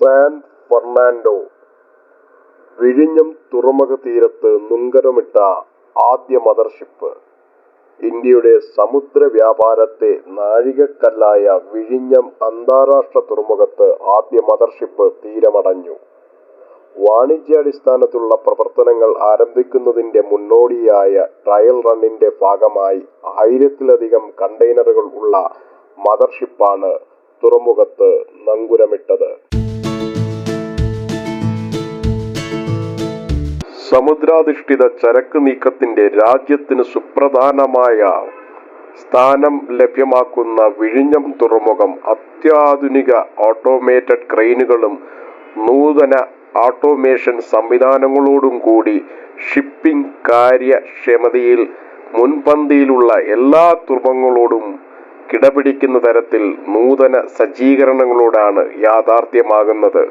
San Fernando വിഴിഞ്ഞം തുറമുഖ തീരത്ത് നുങ്കരമിട്ട ആദ്യ മദർഷിപ്പ് ഇന്ത്യയുടെ സമുദ്ര വ്യാപാരത്തെ നാഴികക്കല്ലായ വിഴിഞ്ഞം അന്താരാഷ്ട്ര തുറമുഖത്ത് ആദ്യ മദർഷിപ്പ് തീരമടഞ്ഞു. വാണിജ്യാടിസ്ഥാനത്തിലുള്ള പ്രവർത്തനങ്ങൾ ആരംഭിക്കുന്നതിന്റെ മുന്നോടിയായ ട്രയൽ റണ്ണിന്റെ ഭാഗമായി ആയിരത്തിലധികം കണ്ടെയ്നറുകൾ ഉള്ള മദർഷിപ്പാണ് തുറമുഖത്ത് നങ്കൂരമിട്ടത്. സമുദ്രാധിഷ്ഠിത ചരക്ക് നീക്കത്തിന്റെ രാജ്യത്തിന് സുപ്രധാനമായ സ്ഥാനം ലഭ്യമാക്കുന്ന വിഴിഞ്ഞം തുറമുഖം അത്യാധുനിക ഓട്ടോമേറ്റഡ് ക്രെയിനുകളും നൂതന ഓട്ടോമേഷൻ സംവിധാനങ്ങളോടും കൂടി ഷിപ്പിംഗ് കാര്യക്ഷമതയിൽ മുൻപന്തിയിലുള്ള എല്ലാ തുറമുഖങ്ങളോടും കിടപിടിക്കുന്ന തരത്തിൽ നൂതന സജ്ജീകരണങ്ങളോടാണ് യാഥാർഥ്യമാകുന്നത്.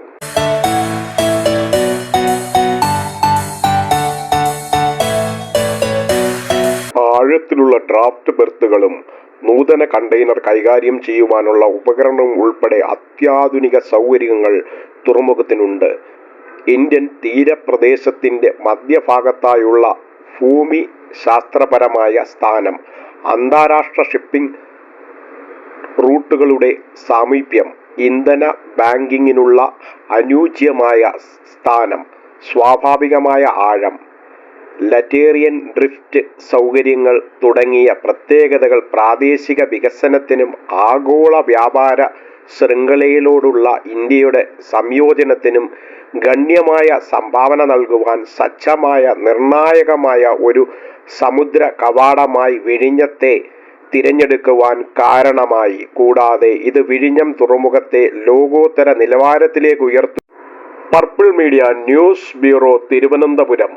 ആഴത്തിലുള്ള ഡ്രാഫ്റ്റ് ബെർത്തുകളും നൂതന കണ്ടെയ്നർ കൈകാര്യം ചെയ്യുവാനുള്ള ഉപകരണവും ഉൾപ്പെടെ അത്യാധുനിക സൗകര്യങ്ങൾ തുറമുഖത്തിനുണ്ട്. ഇന്ത്യൻ തീരപ്രദേശത്തിന്റെ മധ്യഭാഗത്തായുള്ള ഭൂമി ശാസ്ത്രപരമായ സ്ഥാനം, അന്താരാഷ്ട്ര ഷിപ്പിംഗ് റൂട്ടുകളുടെ സാമീപ്യം, ഇന്ധന ബാങ്കിങ്ങിനുള്ള അനുയോജ്യമായ സ്ഥാനം, സ്വാഭാവികമായ ആഴം, ലറ്ററേനിയൻ ഡ്രിഫ്റ്റ് സൗകര്യങ്ങൾ തുടങ്ങിയ പ്രത്യേകതകൾ പ്രാദേശിക വികസനത്തിനും ആഗോള വ്യാപാര ശൃംഖലയിലോടുള്ള ഇന്ത്യയുടെ സംയോജനത്തിനും ഗണ്യമായ സംഭാവന നൽകുവാൻ സജ്ജമായ നിർണായകമായ ഒരു സമുദ്ര കവാടമായി വിഴിഞ്ഞത്തെ തിരഞ്ഞെടുക്കുവാൻ കാരണമായി. കൂടാതെ ഇത് വിഴിഞ്ഞം തുറമുഖത്തെ ലോകോത്തര നിലവാരത്തിലേക്ക് ഉയർത്തും purple media news bureau Thiruvananthapuram